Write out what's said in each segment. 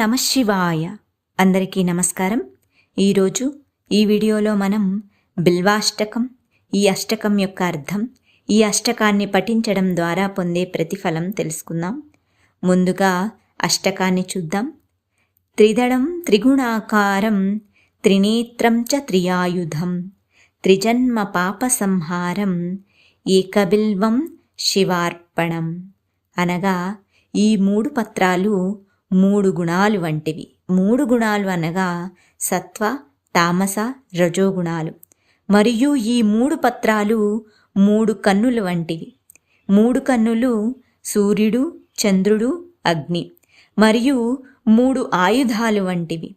నమ శివాయ. అందరికీ నమస్కారం. ఈరోజు ఈ వీడియోలో మనం బిల్వాష్టకం ఈ అష్టకం యొక్క అర్థం ఈ అష్టకాన్ని పఠించడం ద్వారా పొందే ప్రతిఫలం తెలుసుకుందాం. ముందుగా అష్టకాన్ని చూద్దాం. త్రిదళం త్రిగుణాకారం త్రినేత్రం చ త్రియాయుధం త్రిజన్మ పాప సంహారం ఏకబిల్వం శివార్పణం అనగా ఈ మూడు పత్రాలు మూడు గుణాలు వంటివి. మూడు గుణాలు అనగా సత్వ తామస రజోగుణాలు. మరియు ఈ మూడు పత్రాలు మూడు కన్నులు వంటివి. మూడు కన్నులు సూర్యుడు చంద్రుడు అగ్ని. మరియు మూడు ఆయుధాలు వంటివి.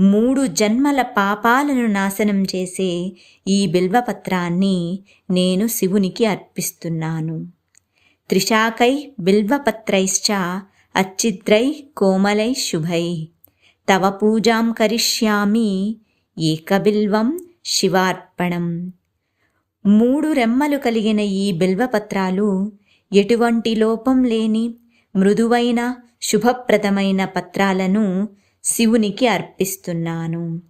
మూడు జన్మల పాపాలను నాశనం చేసే ఈ బిల్వపత్రాన్ని నేను శివునికి అర్పిస్తున్నాను. త్రిశాకై బిల్వపత్రైశ్చ అచ్చిద్రై కోమలై శుభై. తవ పూజాం కరిష్యామి ఏకబిల్వం శివార్పణం. మూడు రెమ్మలు కలిగిన ఈ బిల్వపత్రాలు ఎటువంటి లోపం లేని మృదువైన శుభప్రదమైన పత్రాలను శివునికి అర్పిస్తున్నాను.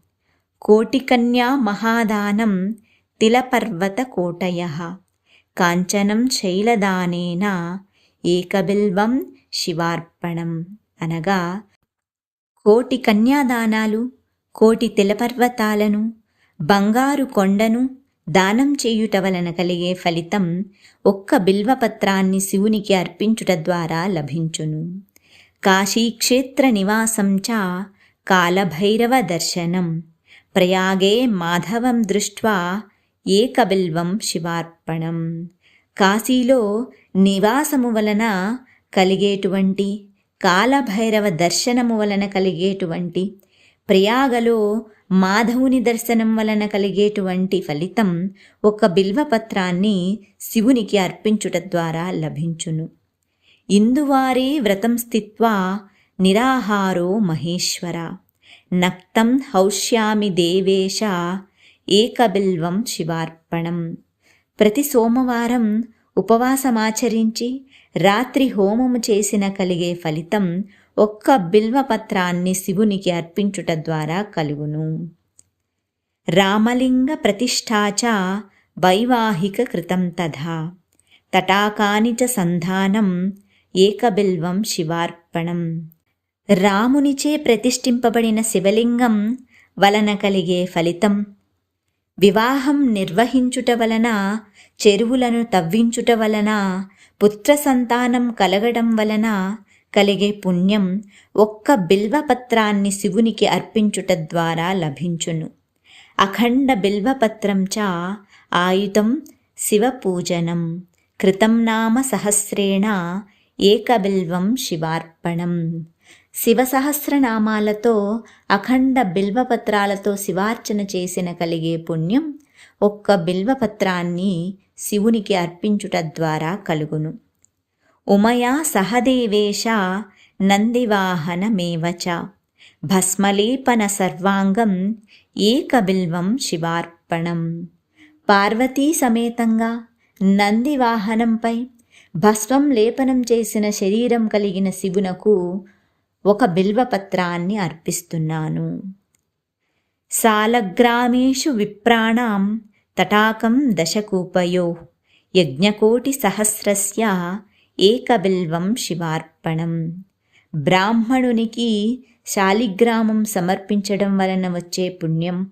కోటికన్యా మహాదానం తిలపర్వత కోటయ. కాంచనం శైలదానేన ఏకబిల్వం శివార్పణం అనగా కోటి కన్యాదానాలు కోటి తిలపర్వతాలను బంగారు కొండను దానం చేయుట వలన కలిగే ఫలితం ఒక్క బిల్వపత్రాన్ని శివునికి అర్పించుట ద్వారా లభించును. కాశీక్షేత్ర నివాసం చ కాలభైరవ దర్శనం. ప్రయాగే మాధవం దృష్ట్వా ఏకబిల్వం శివార్పణం. కాశీలో నివాసము వలన కలిగేటువంటి కాలభైరవ దర్శనము వలన కలిగేటువంటి ప్రయాగలో మాధవుని దర్శనం వలన కలిగేటువంటి ఫలితం ఒక బిల్వపత్రాన్ని శివునికి అర్పించుట ద్వారా లభించును. ఇందువారే వ్రతం స్థిత్వా నిరాహారో మహేశ్వర. నక్తం హౌష్యామి దేవేశ ఏకబిల్వం శివార్పణం. ప్రతి సోమవారం ఉపవాసమాచరించి రాత్రి హోమము చేసిన కలిగే ఫలితం ఒక్క బిల్వపత్రాన్ని శివునికి అర్పించుట ద్వారా కలుగును. రామలింగ ప్రతిష్టాచ వైవాహిక కృతం తథా. తటాకాని చ సంధానం ఏకబిల్వం శివార్పణం. రామునిచే ప్రతిష్ఠింపబడిన శివలింగం వలన కలిగే ఫలితం వివాహం నిర్వహించుట వలన చెరువులను తవ్వించుట వలన పుత్ర సంతానం కలగడం వలన కలిగే పుణ్యం ఒక్క బిల్వపత్రాన్ని శివునికి అర్పించుట ద్వారా లభించును. అఖండ బిల్వపత్రం చ ఆయుధం శివపూజనం కృతం నామ సహస్రేణ ఏకబిల్వం శివార్పణం. శివసహస్రనామాలతో అఖండ బిల్వపత్రాలతో శివార్చన చేసిన కలిగే పుణ్యం ఒక్క బిల్వపత్రాన్ని శివునికి అర్పించుట ద్వారా కలుగును. ఉమయా సహదేవేశ నందివాహనమేవచ. భస్మలేపన సర్వాంగం ఏకబిల్వం శివార్పణం. పార్వతీ సమేతంగా నందివాహనంపై భస్మం లేపనం చేసిన శరీరం కలిగిన శివునకు ఒక బిల్వపత్రాన్ని అర్పిస్తున్నాను. సాలగ్రామేషు విప్రాణం తటాకం దశకూపయో యజ్ఞకోటి సహస్రస్య ఏకబిల్వం శివార్పణం. బ్రాహ్మణునికి శాలిగ్రామం సమర్పించడం వలన వచ్చే పుణ్యం.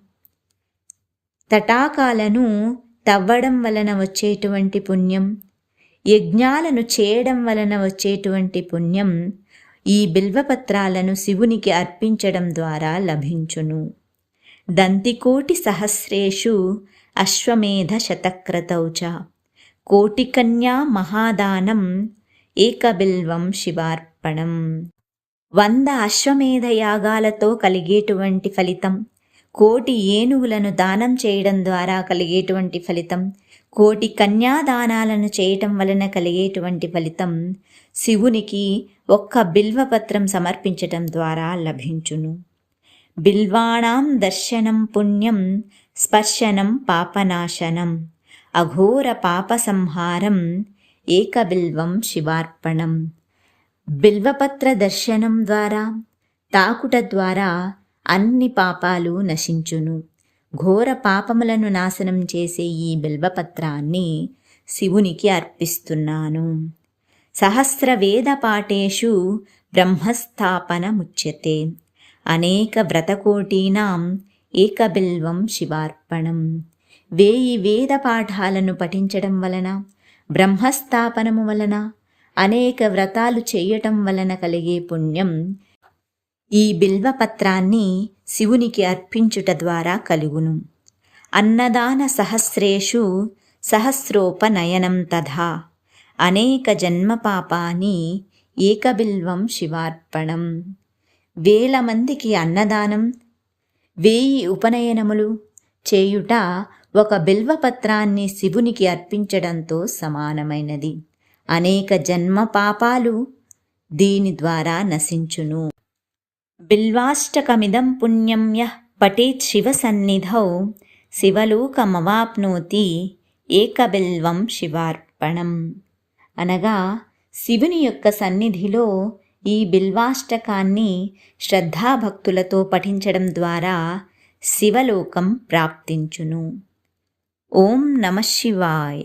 తటాకాలను తవ్వడం వలన వచ్చేటువంటి పుణ్యం. యజ్ఞాలను చేయడం వలన వచ్చేటువంటి పుణ్యం. ఈ బిల్వపత్రాలను శివునికి అర్పించడం ద్వారా లభించును. దంతికోటి సహస్రేషు అశ్వమేధ శతక్రతౌ చ. కోటికన్యా మహాదానం ఏకబిల్వం శివార్పణం. వంద అశ్వమేధ యాగాలతో కలిగేటువంటి ఫలితం కోటి ఏనుగులను దానం చేయడం ద్వారా కలిగేటువంటి ఫలితం కోటి కన్యాదానాలను చేయటం వలన కలిగేటువంటి ఫలితం శివునికి ఒక్క బిల్వపత్రం సమర్పించటం ద్వారా లభించును. బిల్వాణాం దర్శనం పుణ్యం స్పర్శనం పాపనాశనం అఘోర పాప సంహారం ఏకబిల్వం శివార్పణం. బిల్వపత్ర దర్శనం ద్వారా తాకుట ద్వారా అన్ని పాపాలు నశించును. ఘోర పాపములను నాశనం చేసే ఈ బిల్వపత్రాన్ని శివునికి అర్పిస్తున్నాను. సహస్ర వేద పాఠేషు బ్రహ్మస్థాపనముచ్యతే అనేక వ్రతకోటీనాం ఏకబిల్వం శివార్పణం. వేయి వేద పాఠాలను పఠించడం వలన బ్రహ్మస్థాపనము వలన అనేక వ్రతాలు చేయటం వలన కలిగే పుణ్యం ఈ బిల్వపత్రాన్ని శివునికి అర్పించుట ద్వారా కలుగును. అన్నదాన సహస్రేషు సహస్రోపనయనం తథా. అనేక జన్మపాపాని ఏకబిల్వం శివార్పణం. వేల మందికి అన్నదానం వేయి ఉపనయనములు చేయుట ఒక బిల్వపత్రాన్ని శివునికి అర్పించడంతో సమానమైనది. అనేక జన్మ పాపాలు దీని ద్వారా నశించును. బిల్వాష్టకమిదం పుణ్యం యః పఠేత్ శివసన్నిధౌ శివలోకమవాప్నోతి ఏకబిల్వం శివార్పణం. అనగా శివుని యొక్క సన్నిధిలో ఈ బిల్వాష్టకాన్ని శ్రద్ధాభక్తులతో పఠించడం ద్వారా శివలోకం ప్రాప్తించును. ఓం నమ శివాయ.